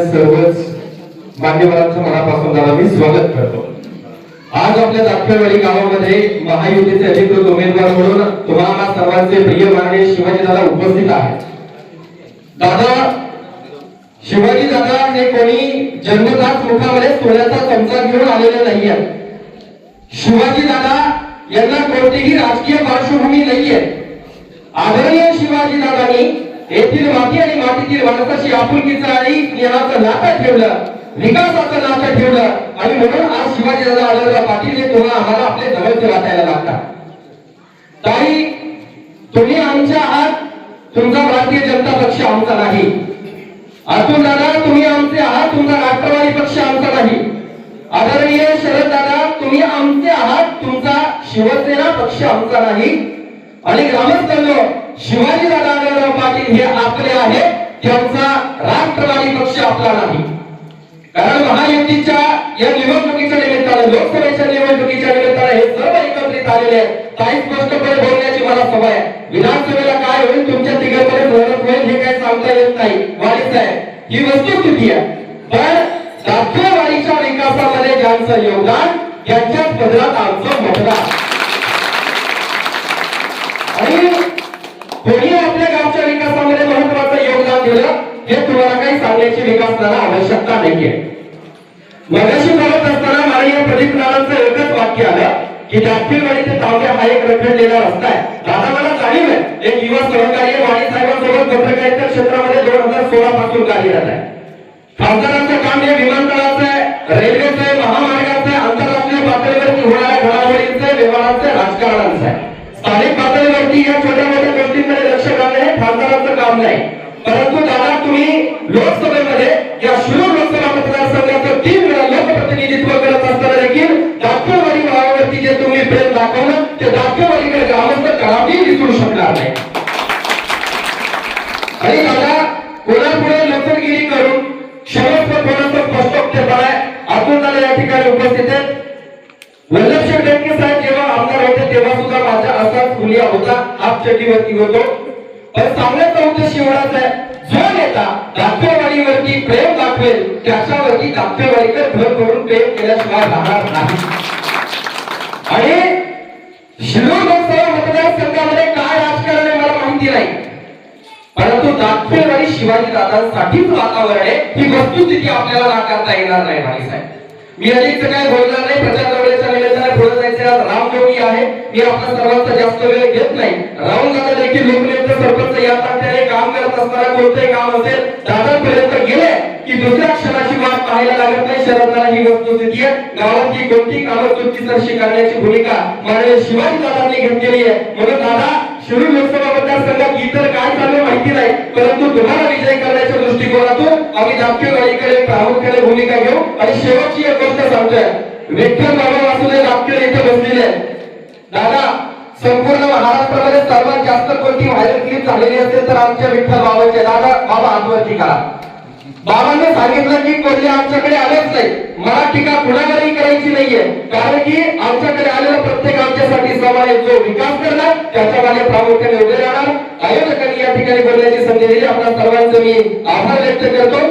सर्वच मान्यवरांचं मनापासून त्यांना मी स्वागत करतो. आज आपल्या जातखेळवाडी गावामध्ये महायुतीचे अधिकृत उमेदवार म्हणून तुम्हाला सर्वांचे प्रिय माननीय शिवाजी दादा उपस्थित आहेत. दादा शिवाजी दादा हे कोणी जन्मदास मुखामध्ये सोन्याचा चमचा घेऊन आलेले नाहीये. शिवाजी दादा यांना कोणतीही राजकीय पार्श्वभूमी नाहीये. आदरणीय शिवाजी दादांनी येथील माती आणि मातीतील माणसाशी आपुलकीचं आणि ज्ञानाचं नातं ठेवलं विकासाचं नातं ठेवलं. आणि म्हणून आज शिवाजी दादा आढळराव पाटील हे तुम्हाला आम्हाला आपले जवळचे वाटायला लागतात. ताई तुम्ही आमच्या आहात तुमचा भारतीय जनता पक्ष आमचा नाही. अतुल दादा तुम्ही आमचे आहात तुमचा राष्ट्रवादी पक्ष आमचा नाही. आदरणीय शरद दादा तुम्ही आमचे आहात तुमचा शिवसेना पक्ष आमचा नाही. आणि ग्रामस्थांनो शिवाजी दादा पाटील हे आपले आहे त्यांचा राष्ट्रवादी पक्ष आपला नाही. कारण महायुतीच्या या निवडणुकीच्या निमित्तानं लोकसभेच्या निवडणुकीच्या निमित्तानं हे सर्व एकत्रित आलेले आहेत. काही स्पष्टपणे बोलण्याची मला सवय आहे. विधानसभेला काय होईल तुमच्या तिघांमध्ये लढत होईल हे काही सांगता येत नाही वाढीच आहे ही वस्तुस्थिती आहे. पण दाखलेवाडीच्या विकासामध्ये ज्यांचं योगदान यांच्याच पदरात आमचं मतदान. आणि कोणी आपल्या गावच्या विकासामध्ये महत्वाचं योगदान दिलं. हे तुम्हाला काही सांगण्याची विकासनाला आवश्यकता नाहीये. मगाशी बोलत असताना माननीय प्रदीप नानांचं एकच वाक्य आलं की दाखीलवाडी ते तावडे हा एक रखडलेला रस्ता आहे. दादा मला जाणीव आहे एक युवा सहकार्य वाणी साहेबांसोबत पत्रकारिता क्षेत्रामध्ये दोन हजार सोळा पासून कार्यरत आहे. खासदारांचं काम हे विमानतळाचं आहे रेल्वेचं आहे महामार्ग काम नाही परंतु दादा तुम्ही लोकसभेमध्ये या शिरूर लोकसभा मतदारसंघाचं तीन वेळा लोकप्रतिनिधित्व करत असताना देखील दाखववाडी गावावरती जे तुम्ही प्रेम दाखवलं ते दाखववाडीकडे ग्रामस्थ कदापि विसरू शकणार नाही. आणि दादा कोणापुढे लचरगिरी करून शेवटचं कोणाचं स्पष्टोक्तेपणा आहे अतुल दादा या ठिकाणी उपस्थित आहेत. वल्लभशेठ बेनके साहेब जेव्हा आमदार होते तेव्हा सुद्धा माझा असाच खुलिया होता. हाफ चड्डीवरती होतो. पण सांगण्याचा उद्देश एवढाच आहे. जो नेता दाखवेवाडीवरती प्रेम दाखवेल त्याच्यावरती दाखवेवाडीकर भर करून प्रेम केल्याशिवाय राहणार नाही. आणि शिरूर लोकसभा मतदारसंघामध्ये काय राजकारण आहे मला माहिती नाही. परंतु दाखवेवाडी शिवाजी दादांसाठीच वातावरण आहे. ही वस्तुस्थिती आपल्याला नाकारता येणार नाही भाई साहेब. मी अधिक काय बोलणार नाही प्रचार दौऱ्याच्या निमित्ताने पुढे जायचे आज रामयोगी आहे. मी आपला सर्वांचा जास्त वेळ घेत नाही राहुल दादा देखील लोकनेते सरपंच या तात्याने काम करत असताना कोणतेही काम असेल दादापर्यंत गेले की दुसऱ्या क्षणाची वाट पाहायला लागत नाही. शरदाला ही वस्तुस्थिती आहे. गावातली कोणती कामं तुमची तर करण्याची भूमिका माननीय शिवाजी दादांनी घेतलेली आहे. म्हणून दादा शिरूर लोकसभा मतदारसंघात इतर काय चालू माहिती नाही परंतु तुम्हाला विजय करण्याच्या दृष्टिकोनातून आम्ही दापकेवाडीकडे प्रामुख्याने भूमिका घेऊ. आणि शेवटची एक गोष्ट सांगतोय. विठ्ठल बाबा वासुदेव दाखवे इथे बसलेले दादा संपूर्ण महाराष्ट्रामध्ये सर्वात झालेली असेल तर आमच्या विठ्ठल बाबाचे दादा बाबा हातवरती करा. बाबांनी सांगितलं की कोल्हे आमच्याकडे आलेच नाही. मला टीका कुणावरही करायची नाहीये. कारण की आमच्याकडे आलेला प्रत्येक आमच्यासाठी समाज जो विकास करणार त्याच्यामध्ये प्रामुख्याने उभे राहणार. आयोजकांनी या ठिकाणी बोलण्याची संधी दिली. आपल्या सर्वांचं मी आभार व्यक्त करतो.